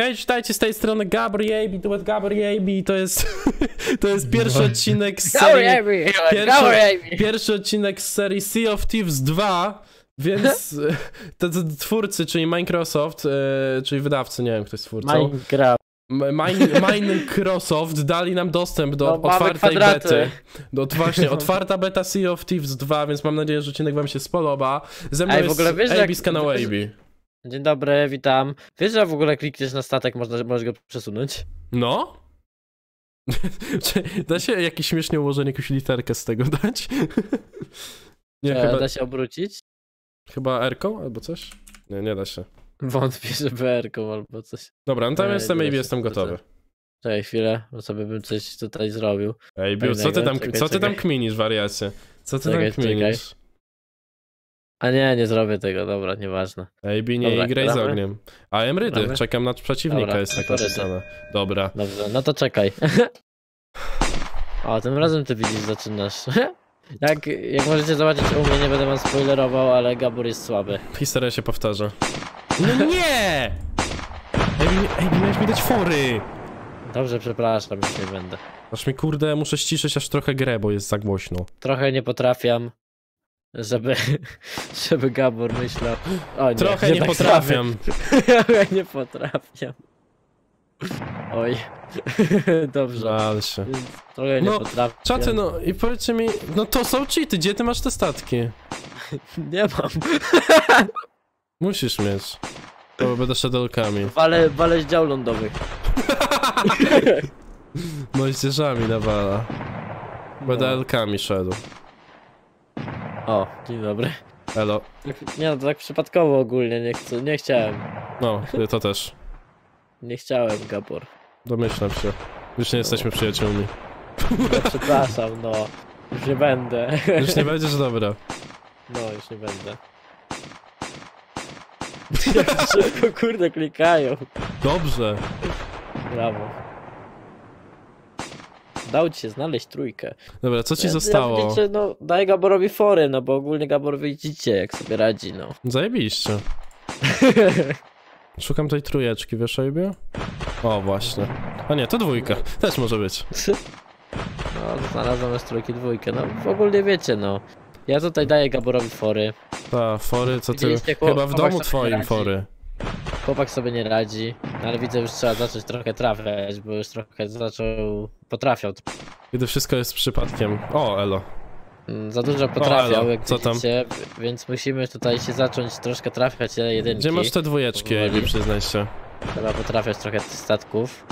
Hej, witajcie z tej strony Gabriel, duet Gabriel, to jest, to jest pierwszy odcinek z serii, pierwszy, pierwszy odcinek z serii Sea of Thieves 2, więc te, te twórcy, czyli Microsoft, e, czyli wydawcy, nie wiem kto jest twórcą, Minecraft. Mine- Microsoft dali nam dostęp do No, otwartej bety. Do, właśnie, otwarta beta Sea of Thieves 2, więc mam nadzieję, że odcinek wam się spodoba. Ze mną Ej, w jest ogóle wiesz, AB jak- z kanału wiesz- AB. Dzień dobry, witam. Wiesz, że w ogóle klikniesz na statek, można, możesz go przesunąć? No? Da się jakieś śmiesznie ułożenie, jakąś literkę z tego dać? Nie, E, chyba, Da się obrócić? chyba R-ką albo coś? Nie, nie da się. Wątpię, że BR-ką albo coś. Dobra, no tam Ej, jestem się jestem gotowy. Czekaj chwilę, bo sobie bym coś tutaj zrobił. Ej, Biu, co ty tam, czekaj, co ty tam czekaj. kminisz, wariacie? Co ty Czekaj, tam kminisz? A nie, nie zrobię tego, dobra, nieważne. AB, nie Dobra, graj z ogniem. A Emrydy, Gramy? czekam na przeciwnika, Dobra, jest tak napisane. Dobra. Dobrze, no to czekaj. o, tym razem ty widzisz, zaczynasz. jak, jak możecie zobaczyć u mnie, nie będę wam spoilerował, ale Gabor jest słaby. Historia się powtarza. No nie! AB, AB, miałeś mi dać fory! Dobrze, przepraszam, już nie będę. Aż mi kurde, muszę ściszyć aż trochę grę, bo jest za głośno. Trochę nie potrafiam, żeby, żeby Gabor myślał. O, nie, Trochę że nie tak potrafiam. Trochę nie potrafiam. Oj. Dobrze. Więc Trochę nie No, potrafiam. Czaty, no i powiedzcie mi, no to są cheaty, gdzie ty masz te statki? Nie mam. Musisz mieć. To będę szadelkami. Walę, walę z dział lądowych. Moździerzami nawala. Będę No. elkami szedł. O, dzień dobry. Elo. Tak- Nie no, to tak przypadkowo ogólnie, nie, chcę, nie chciałem. No, to też. Nie chciałem, Gabor. Domyślam się. Już nie jesteśmy przyjaciółmi. No, przepraszam, no. Już nie będę. Już nie będziesz dobra. No, już nie będę. Jak szybko, kurde, klikają. Dobrze. Brawo. Dał ci się znaleźć trójkę. Dobra, co ci Ja- zostało? Ja, wiecie, no, daj Gaborowi fory, no bo ogólnie Gabor widzicie, jak sobie radzi, no. Zajebiście. Szukam tej trójeczki, wiesz, Ejbie? O, właśnie. A nie, to dwójka. Też może być. No, znalazłem już trójki, dwójkę, no. Ogólnie wiecie, no. Ja tutaj daję Gaborowi fory. Ta, fory, co ty... Widzieliście, Chyba w domu twoim radzi. fory. Chłopak sobie nie radzi, no, ale widzę, już trzeba zacząć trochę trafiać, bo już trochę zaczął, potrafiał. Kiedy wszystko jest przypadkiem. O, elo. Mm, Za dużo potrafiał, elo, jak co tam? widzicie, więc musimy tutaj się zacząć troszkę trafiać na jedynki. Gdzie masz te dwójeczki. Ejbi, przyznaj się. Trzeba potrafiać trochę tych statków,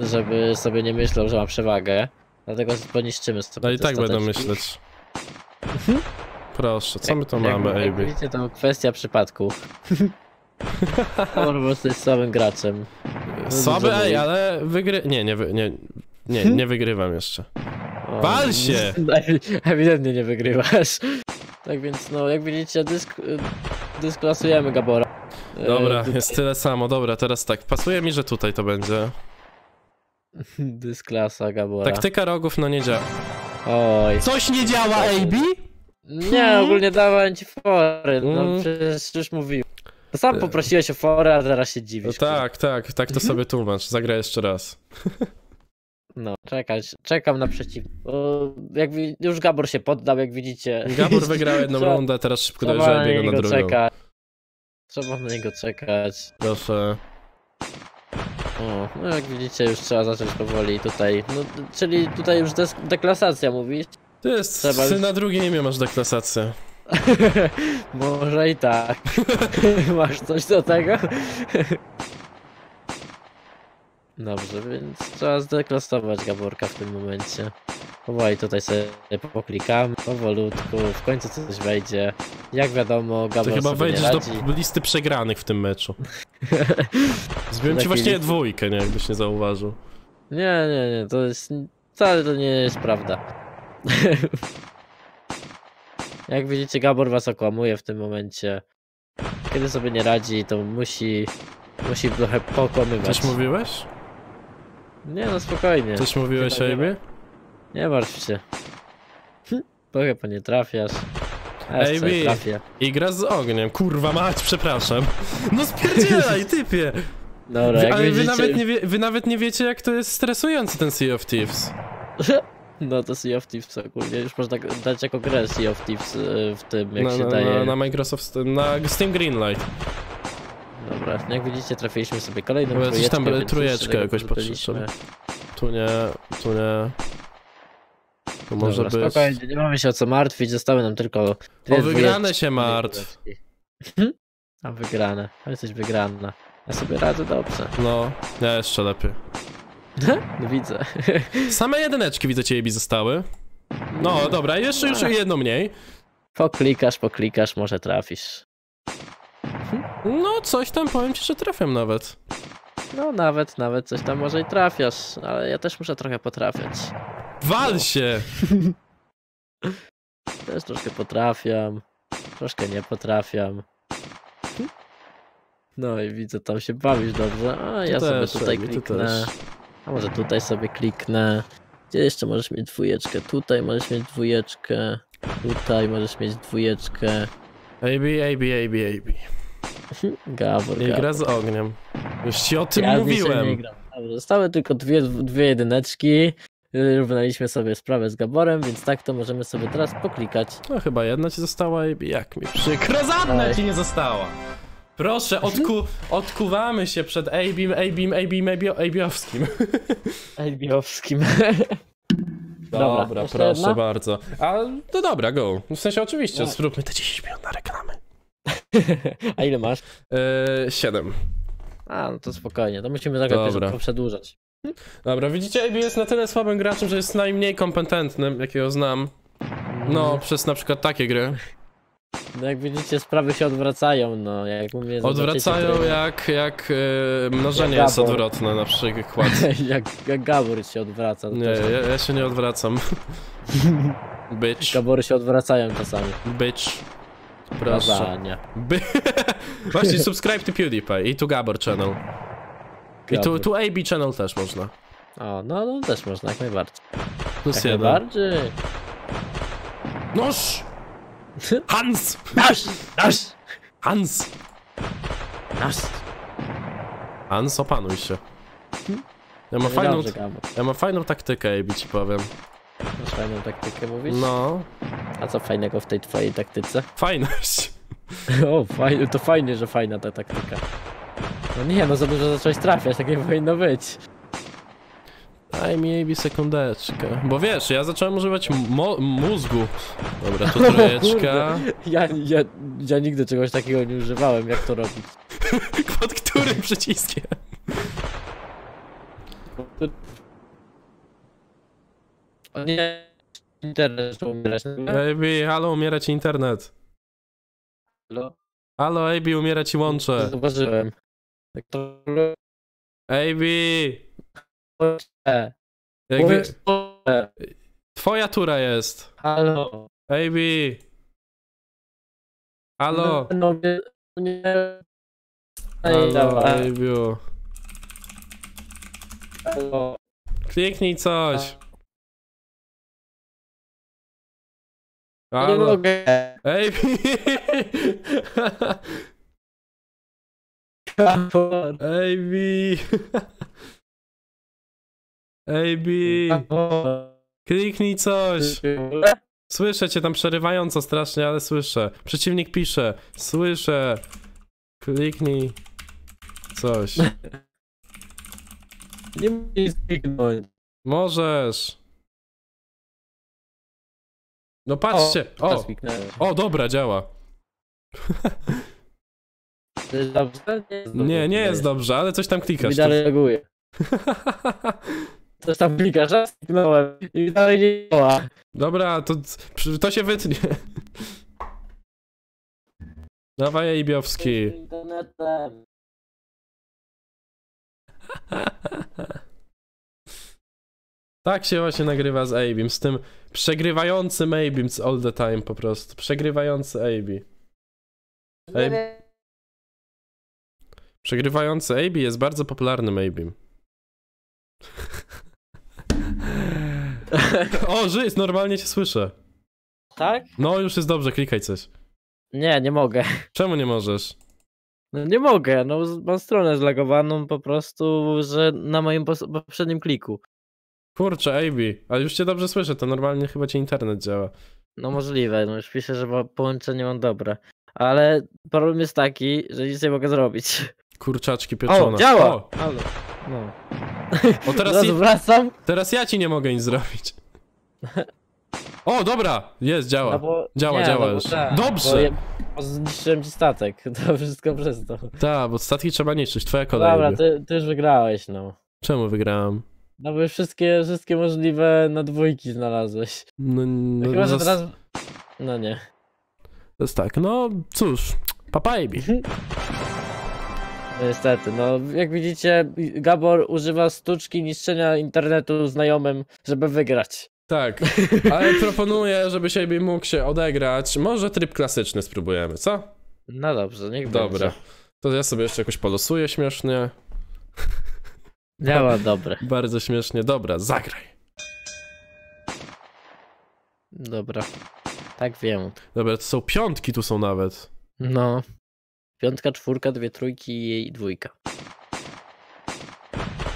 żeby sobie nie myślał, że ma przewagę. Dlatego poniszczymy sobie No i tak będę stateczki. myśleć. Proszę, co my tu Jak- mamy, jak Ejbi? Widzicie, to kwestia przypadku. On po prostu jest słabym graczem. Słaby, ej, ale wygry... Nie, nie, wy... nie, nie, nie wygrywam jeszcze. Wal się! Ewidentnie nie wygrywasz. Tak więc, no, jak widzicie, dysk, dysklasujemy Gabora. E, Dobra, dy- jest tyle samo. Dobra, teraz tak. Pasuje mi, że tutaj to będzie. Dysklasa Gabora. Taktyka rogów, no nie działa. Oj. Coś nie działa, AB? Nie, ogólnie dawałem ci fory, no Mm. przecież już mówiłem. To sam poprosiłeś o forę, a teraz się No dziwisz. tak, tak, tak to sobie tłumacz. Zagraj jeszcze raz. No, czekać, czekam na przeciw. Jak już Gabor się poddał, jak widzicie. Gabor wygrał jedną Trzeba- rundę, teraz szybko dojeżdża na biegu na niego drugą. czekać. Trzeba na niego czekać. Proszę. O, no jak widzicie, już trzeba zacząć powoli tutaj. No, czyli tutaj już deklasacja mówisz? To jest, Trzeba na drugim imię masz deklasację. Może i tak. Masz coś do tego? Dobrze, więc trzeba zdeklasować Gaborka w tym momencie. Powoli tutaj sobie poklikamy, powolutku, w końcu coś wejdzie. Jak wiadomo, Gabor chyba sobie wejdziesz do listy przegranych w tym meczu. Zbiłem ci właściwie listy. dwójkę, nie? Jakbyś nie zauważył. Nie, nie, nie, to jest... Wcale to nie jest prawda. Jak widzicie, Gabor was okłamuje w tym momencie. Kiedy sobie nie radzi, to musi... Musi trochę pokłamywać. Coś mówiłeś? Nie no, spokojnie. Coś mówiłeś, Chyba nie Ejbie? Nie martw się. Hm, Trochę po nie trafiasz. Ej, trafię. I gra z ogniem. Kurwa mać, przepraszam. No spierdzielaj, typie! Dobra, Wy, jak ale wy widzicie... nawet, nie wie, wy nawet nie wiecie, jak to jest stresujący ten Sea of Thieves. No to Sea of Thieves ogólnie, już można dać jako grę Sea of Thieves y, w tym, jak Na, się na, daje. na, na Microsoft, na Steam Greenlight. Dobra, jak widzicie trafiliśmy sobie kolejną coś trójeczkę, tam trójeczkę jakoś byliśmy. Tu nie, tu nie. To może Dobra, być. spokojnie, nie mamy się o co martwić, zostały nam tylko dwie O wygrane się martw. A wygrane, ale jesteś wygrana. Ja sobie radzę dobrze. No, ja jeszcze lepiej. No widzę. Same jedyneczki widzę ciebie zostały. No dobra, jeszcze już jedno mniej. Poklikasz, poklikasz, może trafisz. No coś tam powiem ci, że trafiam nawet. No nawet, nawet coś tam może i trafiasz, ale ja też muszę trochę potrafiać. Wal No. się! Też troszkę potrafiam, troszkę nie potrafiam. No i widzę, tam się bawisz dobrze. A ja Ty sobie też, tutaj ty kliknę. też. A może tutaj sobie kliknę. Gdzie jeszcze możesz mieć dwójeczkę? Tutaj możesz mieć dwójeczkę. Tutaj możesz mieć dwójeczkę. AB, AB, AB, AB. Gabor, Nie Gabor. gra z ogniem. Już ci o tym Ja nie mówiłem. gram. Dobrze, zostały tylko dwie, dwie jedyneczki. Równaliśmy sobie sprawę z Gaborem, więc tak to możemy sobie teraz poklikać. No chyba jedna ci została AB. Jak mi przykro. Żadna ci nie została. Proszę, odku, odkuwamy się przed AB, AB, AB, AB, AB-owskim. Elbiowskim. Dobra, Dobra, proszę jedna? bardzo. A no dobra, go. W sensie oczywiście, No. zróbmy te 10 minut na reklamy. A ile masz? Yy, 7. A, no to spokojnie, to musimy też przedłużać. Dobra, widzicie, AB jest na tyle słabym graczem, że jest najmniej kompetentnym, jakiego znam. No, przez na przykład takie gry. No jak widzicie, sprawy się odwracają, no jak mnie Odwracają jak, jak e, mnożenie Jak jest Gabor. odwrotne na przykład. jak, jak Gabor się odwraca. Nie, też- ja, ja się nie odwracam. Bitch, Gabory się odwracają czasami. bitch. Proszę. By... Właśnie, subscribe to PewDiePie i tu Gabor channel. I tu, Gabor. tu AB channel też można. O, no, no też można, jak najbardziej. Plus Jak jeden. najbardziej. Noż! Hans! Nasz! Nasz! Hans! Nasz! Hans, opanuj się. Ja mam, No fajną, dobrze, ja mam fajną taktykę, AB ci powiem. Masz fajną taktykę mówisz? No, A co fajnego w tej twojej taktyce? fajność. O, fajnie, to fajnie, że fajna ta taktyka. No nie, no za dużo zacząłeś trafiać, tak nie powinno być. Daj mi AB sekundeczkę. Bo wiesz, ja zacząłem używać mózgu. Dobra, tu trójeczka. Ja, ja, ja nigdy czegoś takiego nie używałem, jak to robić. Pod którym przyciskiem? O nie, internet zaczął umierać. AB, halo, umiera ci internet. Halo? Halo, AB, umiera ci łącze. Zauważyłem. Tak to... AB! Jakby... Twoja tura jest. Halo? AB! Halo! No, nie, nie. Ej, Halo, dawaj. AB'u. Halo. Kliknij coś. Nie Halo. mogę. AB! Gabor. AB! Kliknij coś! Słyszę cię tam przerywająco strasznie, ale słyszę. Przeciwnik pisze. Słyszę. Kliknij coś. Nie mogę zniknąć. Możesz. No patrzcie. O, o, dobra, działa. To jest dobrze? Nie, jest dobrze. Nie, nie jest dobrze, ale coś tam klikasz. I dalej reaguje. Coś tam klikasz, raz kliknąłem i dalej nie działa. Dobra, to, to się wytnie. Dawaj, Ejbiowski. Internetem. Tak się właśnie nagrywa z Abim, z tym przegrywającym Abim all the time po prostu. Przegrywający Abi. Ej. Przegrywający Abi jest bardzo popularnym Abim. O, żyj, normalnie cię słyszę. Tak? No, już jest dobrze, klikaj coś. Nie, nie mogę. Czemu nie możesz? No nie mogę, no mam stronę zlagowaną po prostu, że na moim poprzednim kliku. Kurczę, AB, ale już cię dobrze słyszę, to normalnie chyba ci internet działa. No możliwe, no już piszę, że połączenie mam dobre. Ale problem jest taki, że nic nie mogę zrobić. Kurczaczki pieczone. O, działa! O, no. o teraz, i... wracam. teraz ja ci nie mogę nic zrobić. O, dobra, jest, działa. No bo... Działa, nie, działa no już. Tak, Dobrze! Bo, ja... bo zniszczyłem ci statek, to wszystko przez to. Tak, bo statki trzeba niszczyć, twoja kolej. Dobra, ty, ty już wygrałeś, no. Czemu wygrałem? No bo wszystkie, wszystkie możliwe na dwójki znalazłeś. No, no, Chyba, że teraz... No nie. To jest tak, no cóż, papa AB. No niestety, no jak widzicie, Gabor używa sztuczki niszczenia internetu znajomym, żeby wygrać. Tak, ale proponuję, żebyś AB mógł się odegrać. Może tryb klasyczny spróbujemy, co? No dobrze, niech Dobra. będzie. To ja sobie jeszcze jakoś polosuję śmiesznie. Działa dobre. Bardzo śmiesznie. Dobra, zagraj. Dobra. Tak wiem. Dobra, to są piątki tu są nawet. No. Piątka, czwórka, dwie trójki i dwójka.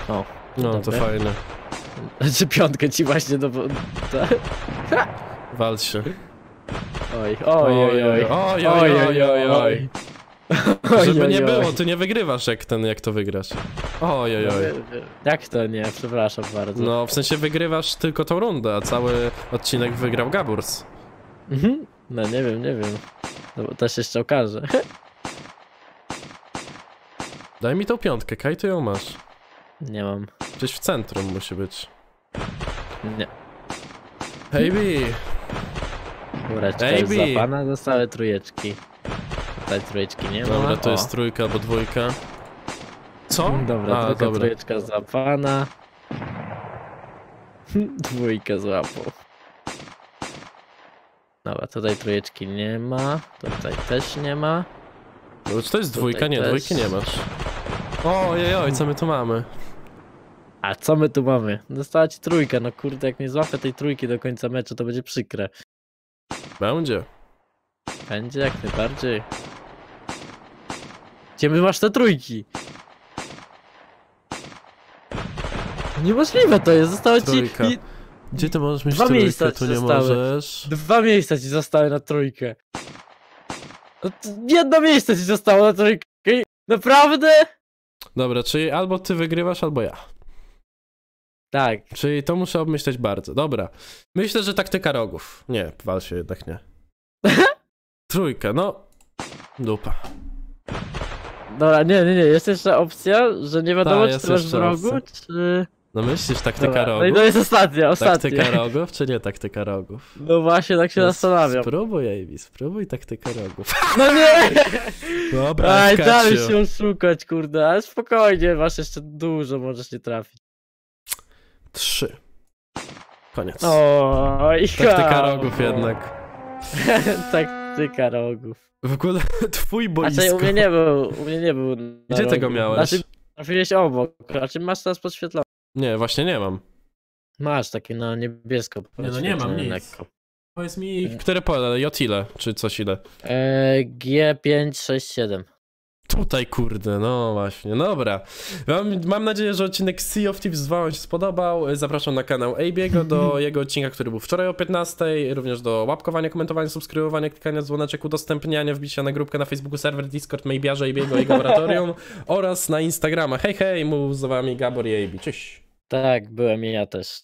O. No, dobre. to fajne. Znaczy piątkę ci właśnie do... do... Wal się. Oj, oj, oj, oj. Oj, oj, oj, oj, oj. Żeby nie było, ty nie wygrywasz jak ten, jak to wygrasz. Oj, oj, oj. Jak to nie? Przepraszam bardzo. No, w sensie wygrywasz tylko tą rundę, a cały odcinek wygrał Gaburs. Mhm. No nie wiem, nie wiem. No bo to się jeszcze okaże. Daj mi tą piątkę, Kaj, ty ją masz. Nie mam. Gdzieś w centrum musi być. Nie. Baby! Kureczka Baby. jest złapana, zostały trójeczki. Tutaj trójeczki nie ma. Dobra, to jest trójka albo dwójka. Co? Dobra, A, dobra. trójeczka złapana. Dwójkę złapał. Dobra, tutaj trójeczki nie ma. Tutaj też nie ma. No, czy to jest dwójka? Tutaj Nie, też. dwójki nie masz. Ojej, oj, co my tu mamy? A co my tu mamy? Dostała ci trójkę, no kurde, jak nie złapę tej trójki do końca meczu, to będzie przykre. Będzie. Będzie jak najbardziej. Gdzie my masz te trójki? Niemożliwe to jest, zostało ci... Trójka. i- Gdzie ty możesz mieć Dwa trójkę? miejsca Tu ci nie zostały. możesz. Dwa miejsca ci zostały na trójkę. No to Jedno miejsce ci zostało na trójkę. Naprawdę? Dobra, czyli albo ty wygrywasz, albo ja. Tak. Czyli to muszę obmyśleć bardzo. Dobra. Myślę, że taktyka rogów. Nie, wal się jednak nie. Trójka, no. Dupa. Dobra, nie, nie, nie. Jest jeszcze opcja, że nie wiadomo, Ta, czy jest masz jeszcze wrogu, opcja. czy... No myślisz, taktyka Dobra, no i rogów? to jest ostatnia, ostatnia. Taktyka rogów, czy nie taktyka rogów? No właśnie, tak się No, zastanawiam. Spróbuj, Amy, spróbuj taktykę rogów. No nie! Dobra, Aj, Kaciu. się oszukać, kurde, ale spokojnie, masz jeszcze dużo, możesz nie trafić. Trzy. Koniec. Oj, Taktyka rogów jednak. Taktyka rogów. W ogóle twój boisko. czekaj, u mnie nie był, u mnie nie był. Gdzie rogu. tego miałeś? Znaczy, trafiłeś obok, a czy masz teraz podświetlone? Nie, właśnie nie mam. Masz takie na niebiesko Nie, no nie mam nic. lekko. Powiedz mi, które pole? J ile? Czy coś ile? E, G567. Tutaj, kurde, no właśnie, dobra. Mam, mam nadzieję, że odcinek Sea of Thieves 2 Wam się spodobał. Zapraszam na kanał Abiego do jego odcinka, który był wczoraj o 15, również do łapkowania, komentowania, subskrybowania, klikania dzwoneczek, udostępniania, wbicia na grupkę na Facebooku, serwer Discord, Maybiarza, Abiego i jego laboratorium oraz na Instagrama. Hej, hej, mów z wami Gabor i Abi. Cześć. Tak, byłem ja też.